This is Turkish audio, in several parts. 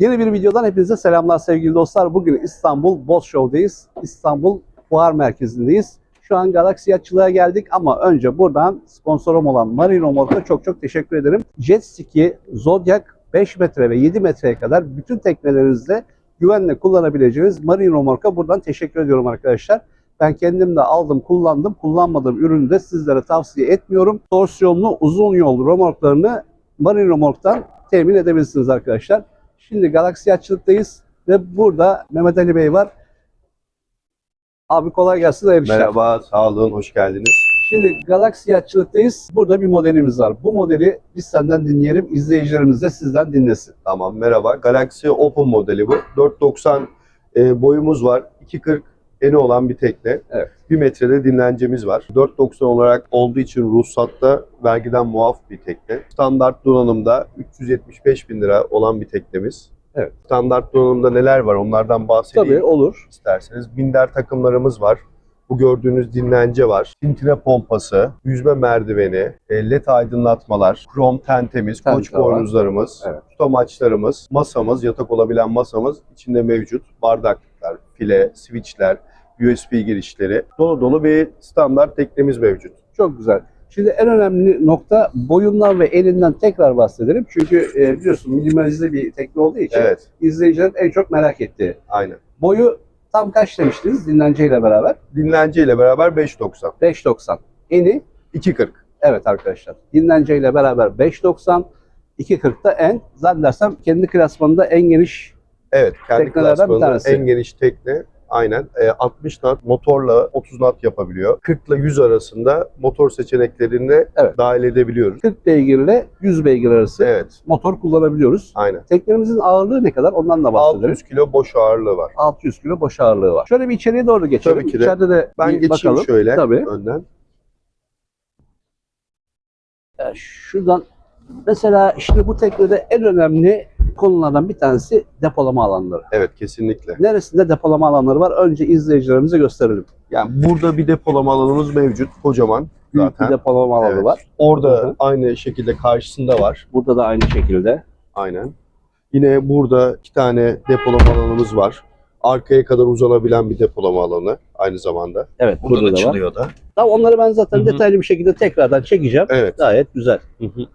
Yeni bir videodan hepinize selamlar sevgili dostlar. Bugün İstanbul Boz Show'dayız. İstanbul Fuar Merkezi'ndeyiz. Şu an Galaxy Açılığa geldik ama önce buradan sponsorum olan Marino Mort'a çok çok teşekkür ederim. Jet Ski, Zodiac 5 metre ve 7 metreye kadar bütün teknelerinizde güvenle kullanabileceğiniz Marino Mort'a buradan teşekkür ediyorum arkadaşlar. Ben kendim de aldım, kullandım. Kullanmadığım ürünü de sizlere tavsiye etmiyorum. Torsiyonlu uzun yol romorklarını Marino Mort'tan temin edebilirsiniz arkadaşlar. Şimdi Galaxy açılıktayız ve burada Mehmet Ali Bey var. Abi kolay gelsin hayırlı işler. Merhaba, sağ olun, hoş geldiniz. Şimdi Galaxy açılıktayız. Burada bir modelimiz var. Bu modeli biz senden dinleyelim, izleyicilerimiz de sizden dinlesin. Tamam, merhaba. Galaxy Open modeli bu. 4.90 e, boyumuz var. 2.40 eni olan bir tekne. Evet. 1 metrede dinlencemiz var. 4.90 olarak olduğu için ruhsatta vergiden muaf bir tekne. Standart donanımda 375 bin lira olan bir teknemiz. Evet. Standart donanımda neler var onlardan bahsedeyim. Tabii olur. isterseniz. Binder takımlarımız var. Bu gördüğünüz dinlence var. Tintine pompası, yüzme merdiveni, e, led aydınlatmalar, krom tentemiz, Tente koç var. boynuzlarımız, Evet. tutamaçlarımız, masamız, yatak olabilen masamız içinde mevcut. Bardaklıklar, file, switchler, USB girişleri. Dolu dolu bir standart teknemiz mevcut. Çok güzel. Şimdi en önemli nokta boyundan ve elinden tekrar bahsedelim. Çünkü e, biliyorsun minimalize bir tekne olduğu için Evet, izleyicilerin en çok merak ettiği. aynen. Boyu tam kaç demiştiniz dinlenceyle beraber? Dinlence ile beraber 5.90. 5.90. Eni 2.40. Evet arkadaşlar. Dinlenceyle beraber 5.90. 2.40'da en. Zannedersem kendi klasmanında en geniş. Evet, kendi Teknelerden bir klasmanının tanesi. en geniş tekne. Aynen. E, 60 knot motorla 30 knot yapabiliyor. 40 ile 100 arasında motor seçeneklerini Evet. dahil edebiliyoruz. 40 beygirle 100 beygir arası Evet, motor kullanabiliyoruz. aynen. Teknemizin ağırlığı ne kadar? Ondan da bahsedelim. 600 kilo boş ağırlığı var. 600 kilo boş ağırlığı var. Şöyle bir içeriye doğru geçelim. Tabii ki de. İçeride de Ben bir geçeyim bakalım. şöyle Tabii. önden. Ee, Şuradan mesela şimdi bu teknede en önemli konulardan bir tanesi depolama alanları. Evet, kesinlikle. Neresinde depolama alanları var? Önce izleyicilerimize gösterelim. Yani burada bir depolama alanımız mevcut, kocaman Büyük zaten. bir depolama alanı Evet. var. Orada Hı hı. aynı şekilde karşısında var. Burada da aynı şekilde. Aynen. Yine burada iki tane depolama alanımız var. Arkaya kadar uzanabilen bir depolama alanı aynı zamanda. Evet Burada burada da var. açılıyor da. Tamam onları ben zaten Hı hı. detaylı bir şekilde tekrardan çekeceğim. Evet. Gayet güzel. Hı hı.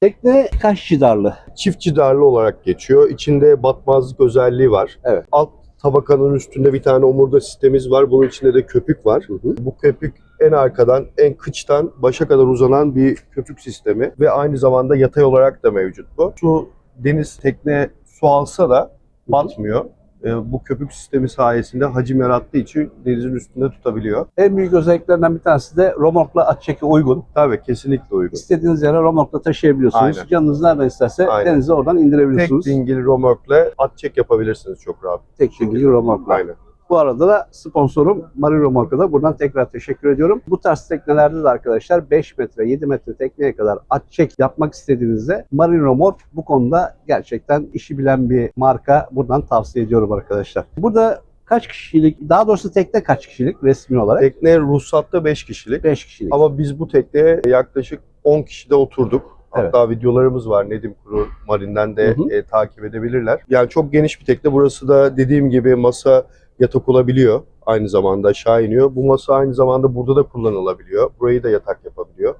Tekne kaç cidarlı? çift cidarlı olarak geçiyor. İçinde batmazlık özelliği var. Evet. Alt tabakanın üstünde bir tane omurga sistemimiz var. Bunun içinde de köpük var. Hı hı. Bu köpük en arkadan, en kıçtan başa kadar uzanan bir köpük sistemi ve aynı zamanda yatay olarak da mevcut bu. Su, deniz tekne su alsa da batmıyor. Ee, bu köpük sistemi sayesinde hacim yarattığı için denizin üstünde tutabiliyor. En büyük özelliklerinden bir tanesi de romorkla at çeki uygun. Tabii kesinlikle uygun. İstediğiniz yere romorkla taşıyabiliyorsunuz. Aynen. Canınız nereden isterse Aynen. denize oradan Tek indirebiliyorsunuz. dingil romörkle at çek yapabilirsiniz çok rahat. Tek dingili romorkla. Aynen. Bu arada da sponsorum Marine Romork'a da buradan tekrar teşekkür ediyorum. Bu tarz teknelerde de arkadaşlar 5 metre, 7 metre tekneye kadar at çek yapmak istediğinizde Marine Romork bu konuda gerçekten işi bilen bir marka. Buradan tavsiye ediyorum arkadaşlar. Burada kaç kişilik, daha doğrusu tekne kaç kişilik resmi olarak? Tekne ruhsatta 5 kişilik. 5 kişilik. Ama biz bu tekneye yaklaşık 10 kişide oturduk. Evet. Hatta videolarımız var Nedim Kuru Marin'den de Hı hı. e, takip edebilirler. Yani çok geniş bir tekne. Burası da dediğim gibi masa yatak olabiliyor. Aynı zamanda aşağı iniyor. Bu masa aynı zamanda burada da kullanılabiliyor. Burayı da yatak yapabiliyor.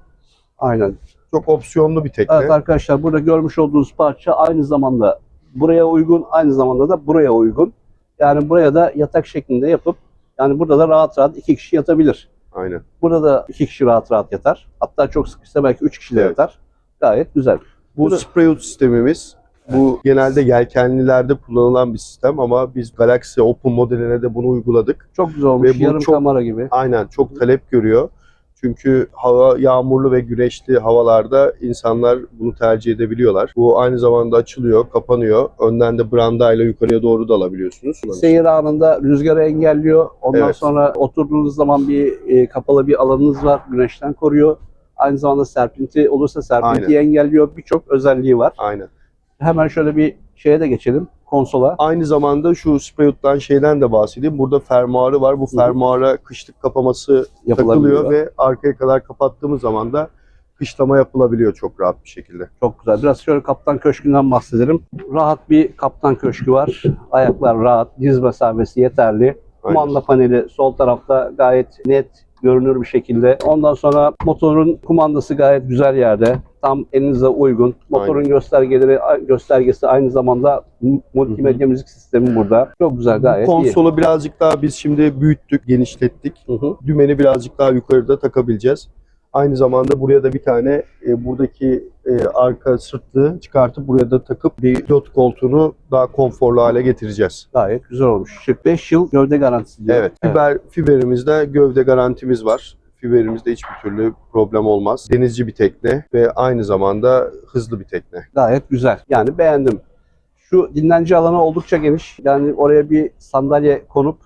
Aynen. Çok opsiyonlu bir tekne. Evet arkadaşlar burada görmüş olduğunuz parça aynı zamanda buraya uygun, aynı zamanda da buraya uygun. Yani buraya da yatak şeklinde yapıp yani burada da rahat rahat iki kişi yatabilir. Aynen. Burada da iki kişi rahat rahat yatar. Hatta çok sıkışsa belki üç kişi de Evet. yatar. Gayet güzel. Bu Burada- Spreut sistemimiz. Bu genelde yelkenlilerde kullanılan bir sistem ama biz Galaxy Open modeline de bunu uyguladık. Çok güzel olmuş. Ve bu Yarım çok- kamera gibi. Aynen çok talep görüyor. Çünkü hava yağmurlu ve güneşli havalarda insanlar bunu tercih edebiliyorlar. Bu aynı zamanda açılıyor, kapanıyor. Önden de brandayla yukarıya doğru da alabiliyorsunuz. Seyir anında rüzgarı engelliyor. Ondan Evet. sonra oturduğunuz zaman bir e, kapalı bir alanınız var. Güneşten koruyor. Aynı zamanda serpinti olursa serpintiyi engelliyor. Birçok özelliği var. Aynen. Hemen şöyle bir şeye de geçelim. Konsola. Aynı zamanda şu Spreut'tan şeyden de bahsedeyim. Burada fermuarı var. Bu fermuara kışlık kapaması takılıyor ve arkaya kadar kapattığımız zaman da kışlama yapılabiliyor çok rahat bir şekilde. Çok güzel. Biraz şöyle kaptan köşkünden bahsedelim. Rahat bir kaptan köşkü var. Ayaklar rahat, diz mesafesi yeterli. Kumanda paneli sol tarafta gayet net görünür bir şekilde. Ondan sonra motorun kumandası gayet güzel yerde. Tam elinize uygun. Motorun göstergeleri göstergesi aynı zamanda multimedya müzik sistemi burada. Çok güzel gayet iyi. Konsolu birazcık daha biz şimdi büyüttük, genişlettik. Hı hı. Dümeni birazcık daha yukarıda takabileceğiz. Aynı zamanda buraya da bir tane e, buradaki e, arka sırtlığı çıkartıp buraya da takıp bir pilot koltuğunu daha konforlu hale getireceğiz. Gayet güzel olmuş. 45 yıl gövde garantisi diyor. Evet, fiber fiberimizde gövde garantimiz var. Fiberimizde hiçbir türlü problem olmaz. Denizci bir tekne ve aynı zamanda hızlı bir tekne. Gayet güzel. Yani beğendim. Şu dinlence alanı oldukça geniş. Yani oraya bir sandalye konup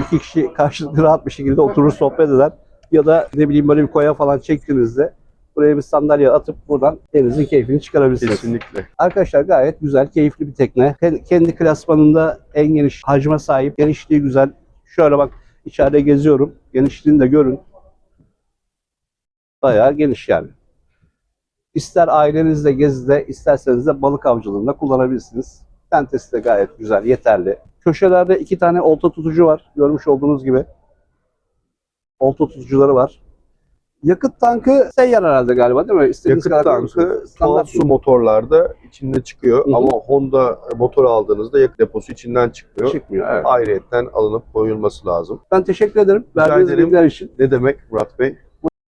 iki kişi karşılıklı rahat bir şekilde oturur sohbet eder. Ya da ne bileyim böyle bir koya falan çektiğinizde buraya bir sandalye atıp buradan denizin keyfini çıkarabilirsiniz. Kesinlikle. Arkadaşlar gayet güzel, keyifli bir tekne. Ke- Kendi klasmanında en geniş hacme sahip. Genişliği güzel. Şöyle bak içeride geziyorum. Genişliğini de görün. Bayağı geniş yani. İster ailenizle gezide, isterseniz de balık avcılığında kullanabilirsiniz. Tentesi de gayet güzel, yeterli. Köşelerde iki tane olta tutucu var. Görmüş olduğunuz gibi. Olta tutucuları var. Yakıt tankı seyyar herhalde galiba değil mi? İstediğiniz Yakıt kadar tankı Standart su motorlarda içinde çıkıyor Hı hı. ama Honda motor aldığınızda yakıt deposu içinden çıkmıyor. çıkmıyor. Evet. Ayrıyetten alınıp koyulması lazım. Ben teşekkür ederim verdiğiniz bilgiler için. Ne demek Murat Bey?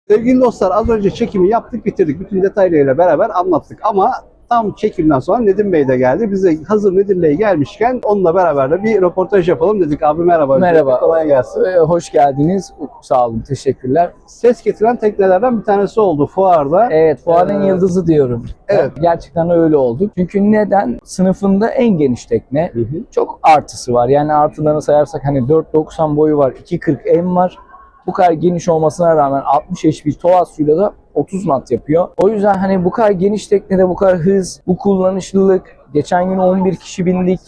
Sevgili dostlar az önce çekimi yaptık bitirdik. Bütün detaylarıyla beraber anlattık ama tam çekimden sonra Nedim Bey de geldi. Bize hazır Nedim Bey gelmişken onunla beraber de bir röportaj yapalım dedik. Abi merhaba. Merhaba. Kolay gelsin. Ee, hoş geldiniz. Sağ olun. Teşekkürler. Ses getiren teknelerden bir tanesi oldu fuarda. Evet, fuarın Ee, yıldızı diyorum. evet. Gerçekten öyle oldu. Çünkü neden? Sınıfında en geniş tekne. Hı hı. Çok artısı var. Yani artılarını sayarsak hani 4.90 boyu var, 2.40 M var. Bu kadar geniş olmasına rağmen 60 HP Towatsuyla da 30 knot yapıyor. O yüzden hani bu kadar geniş teknede bu kadar hız, bu kullanışlılık. Geçen gün 11 kişi bindik.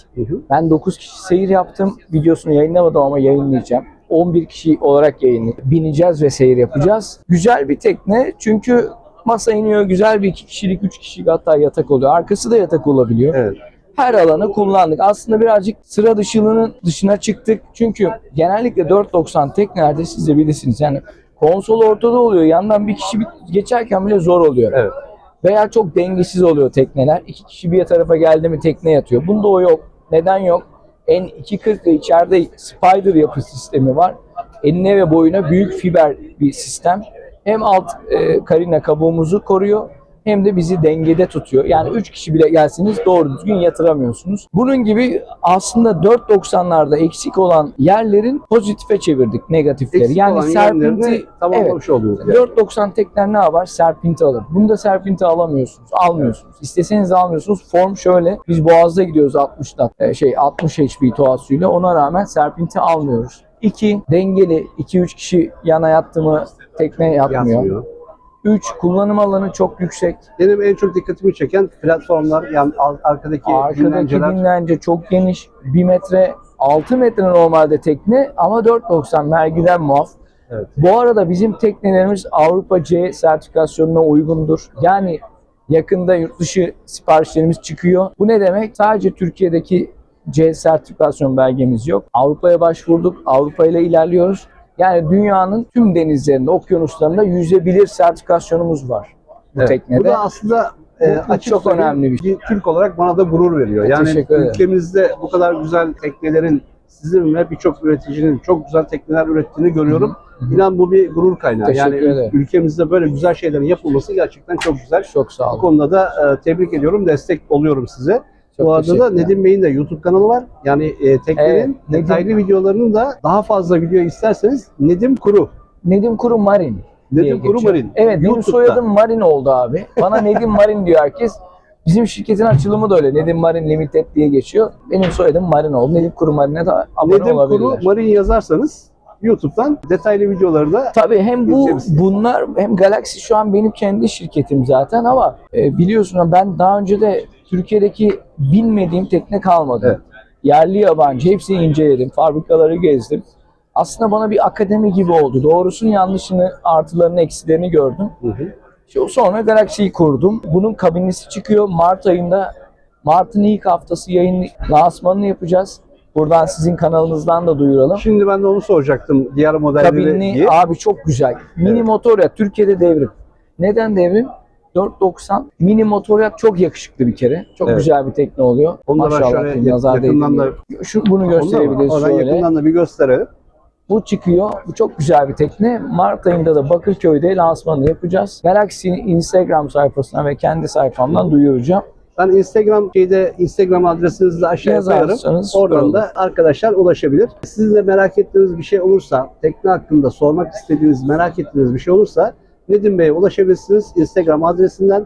Ben 9 kişi seyir yaptım. Videosunu yayınlamadım ama yayınlayacağım. 11 kişi olarak yayın bineceğiz ve seyir yapacağız. Güzel bir tekne çünkü masa iniyor güzel bir 2 kişilik 3 kişilik hatta yatak oluyor. Arkası da yatak olabiliyor. Evet. Her alanı kullandık. Aslında birazcık sıra dışılığının dışına çıktık. Çünkü genellikle 4.90 teknelerde siz de bilirsiniz. Yani konsol ortada oluyor. Yandan bir kişi geçerken bile zor oluyor. Evet. Veya çok dengesiz oluyor tekneler. İki kişi bir tarafa geldi mi tekne yatıyor. Bunda o yok. Neden yok? N240'da içeride Spider yapı sistemi var. Eline ve boyuna büyük fiber bir sistem. Hem alt e, karina kabuğumuzu koruyor hem de bizi dengede tutuyor. Yani 3 kişi bile gelseniz doğru düzgün yatıramıyorsunuz. Bunun gibi aslında 4.90'larda eksik olan yerlerin pozitife çevirdik negatifleri. Eksik yani serpinti tamamlamış oldunuz. yani. 4.90 tekner ne yapar? Serpinti alır. Bunda serpinti alamıyorsunuz. Almıyorsunuz. İsteseniz almıyorsunuz. Form şöyle. Biz Boğaz'da gidiyoruz 60 nat, e, şey 60 HP toasuyla. Ona rağmen serpinti almıyoruz. 2 dengeli 2-3 kişi yana yattı mı tekne yatmıyor. Yazmıyor. 3 kullanım alanı çok yüksek. Benim en çok dikkatimi çeken platformlar yani arkadaki Arkadaki dinlenceler. dinlence çok geniş. 1 metre 6 metre normalde tekne ama 4.90 mergiden muaf. Evet. Bu arada bizim teknelerimiz Avrupa C sertifikasyonuna uygundur. Yani yakında yurt dışı siparişlerimiz çıkıyor. Bu ne demek? Sadece Türkiye'deki C sertifikasyon belgemiz yok. Avrupa'ya başvurduk. Avrupa ile ilerliyoruz. Yani dünyanın tüm denizlerinde, okyanuslarında yüzebilir sertifikasyonumuz var bu Evet. teknede. Bu da aslında e, Bu açık çok söyleyeyim, önemli bir şey. Türk olarak bana da gurur veriyor. Yani Teşekkür ederim. ülkemizde bu kadar güzel teknelerin sizin ve birçok üreticinin çok güzel tekneler ürettiğini görüyorum. Hı hı. İnan bu bir gurur kaynağı. Teşekkür yani ederim. ülkemizde böyle güzel şeylerin yapılması gerçekten çok güzel. Çok sağ Bu olun. konuda da e, tebrik ediyorum, destek oluyorum size. Çok bu arada da. Nedim Bey'in de YouTube kanalı var. Yani e, teknenin Evet, detaylı videolarının da daha fazla video isterseniz Nedim Kuru. Nedim Kuru Marin. diye Nedim Kuru geçiyor. Marin. Evet benim YouTube'da. soyadım Marin oldu abi. Bana Nedim Marin diyor herkes. Bizim şirketin açılımı da öyle. Nedim Marin Limited diye geçiyor. Benim soyadım Marin oldu. Nedim Kuru Marin'e de abone Nedim olabilirler. Kuru Marin yazarsanız YouTube'dan detaylı videoları da Tabii hem bu bunlar hem Galaxy şu an benim kendi şirketim zaten ama e, biliyorsun ben daha önce de Türkiye'deki bilmediğim tekne kalmadı. Evet. Yerli yabancı hepsini inceledim. Fabrikaları gezdim. Aslında bana bir akademi gibi oldu. Doğrusunu yanlışını artılarını eksilerini gördüm. Hı hı. İşte sonra Galaxy'yi kurdum. Bunun kabinesi çıkıyor. Mart ayında Mart'ın ilk haftası yayın lansmanını yapacağız. Buradan sizin kanalınızdan da duyuralım. Şimdi ben de onu soracaktım. Diğer modelleri Kabinli diye. abi çok güzel. Mini Evet. motor ya Türkiye'de devrim. Neden devrim? 490 mini motor yak çok yakışıklı bir kere. Çok Evet. güzel bir tekne oluyor. Onu da ben Maşallah şöyle nazar yakından da-. Şu bunu gösterebiliriz oradan şöyle. yakından da bir gösterelim. Bu çıkıyor. Bu çok güzel bir tekne. Mart ayında da Bakırköy'de lansmanını yapacağız. Galaxy'nin Instagram sayfasına ve kendi sayfamdan duyuracağım. Ben Instagram şeyde Instagram adresinizi de aşağıya. Yazarsanız Oradan olur. da arkadaşlar ulaşabilir. Sizin de merak ettiğiniz bir şey olursa, tekne hakkında sormak istediğiniz, merak ettiğiniz bir şey olursa Nedim Bey'e ulaşabilirsiniz Instagram adresinden.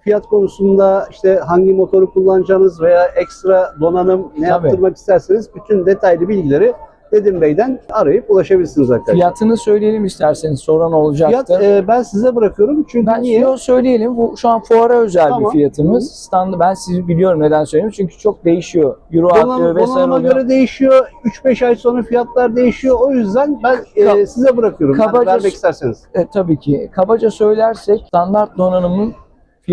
Fiyat konusunda işte hangi motoru kullanacağınız veya ekstra donanım ne Tabii. yaptırmak isterseniz bütün detaylı bilgileri Nedim Bey'den arayıp ulaşabilirsiniz arkadaşlar. Fiyatını söyleyelim isterseniz soran olacaktır. Fiyat e, ben size bırakıyorum çünkü Ben niye? şunu söyleyelim. Bu şu an fuara özel Tamam. bir fiyatımız. Standı ben sizi biliyorum neden söylüyorum. Çünkü çok değişiyor. Euro Donanım, artıyor vesaire oluyor. göre değişiyor. 3-5 ay sonra fiyatlar değişiyor. O yüzden ben e, size bırakıyorum. Kabaca- vermek isterseniz. E, tabii ki. Kabaca söylersek standart donanımın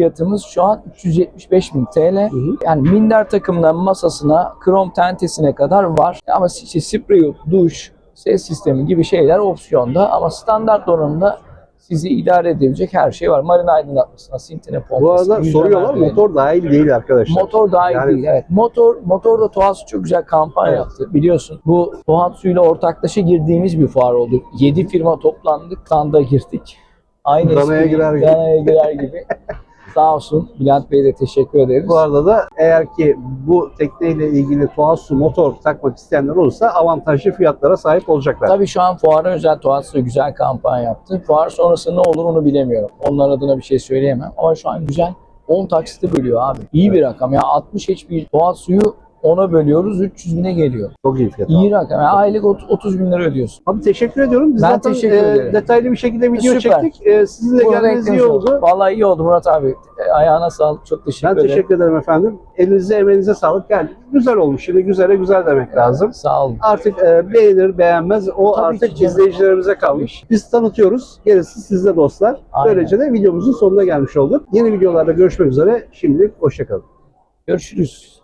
fiyatımız şu an 375 bin TL. Hı hı. Yani minder takımından masasına, krom tentesine kadar var. Ama işte sprey, duş, ses sistemi gibi şeyler opsiyonda. Ama standart donanımda sizi idare edebilecek her şey var. Marina aydınlatmasına, sintine pompası. Bu arada soruyorlar merdiveni. motor dahil değil arkadaşlar. Motor dahil Yani- değil. Evet. Motor motor da Tohatsu çok güzel kampanya Evet. yaptı. Biliyorsun bu Tohatsu ile ortaklaşa girdiğimiz bir fuar oldu. 7 firma toplandık, standa girdik. Aynı Danaya girer gibi. Danaya girer gibi. Sağ olsun Bülent Bey'e de teşekkür ederiz. Bu arada da eğer ki bu tekneyle ilgili Tohatsu motor takmak isteyenler olursa avantajlı fiyatlara sahip olacaklar. Tabii şu an fuara özel Tohatsu güzel kampanya yaptı. Fuar sonrası ne olur onu bilemiyorum. Onlar adına bir şey söyleyemem. Ama şu an güzel 10 taksite bölüyor abi. İyi bir rakam. Ya 60 HP Tohatsu'yu 10'a bölüyoruz 300 bine geliyor. Çok iyi fiyat. İyi rakam. Yani aylık ot- 30 bin lira ödüyorsun. Abi teşekkür ediyorum. Biz Ben zaten teşekkür e, ederim. detaylı bir şekilde video Süper. çektik. E, sizin de gelmeniz iyi oldu. olduk. Vallahi iyi oldu Murat abi. E, Ayağına sağlık. Çok teşekkür Ben ederim. teşekkür ederim efendim. Elinize emeğinize sağlık. Yani güzel olmuş. Şimdi güzele güzel demek lazım. Sağ olun. Artık e, beğenir beğenmez o Tabii artık izleyicilerimize kalmış. Biz tanıtıyoruz. Gerisi sizde dostlar. Aynen. Böylece de videomuzun sonuna gelmiş olduk. Yeni videolarda görüşmek üzere. Şimdilik hoşçakalın. Görüşürüz.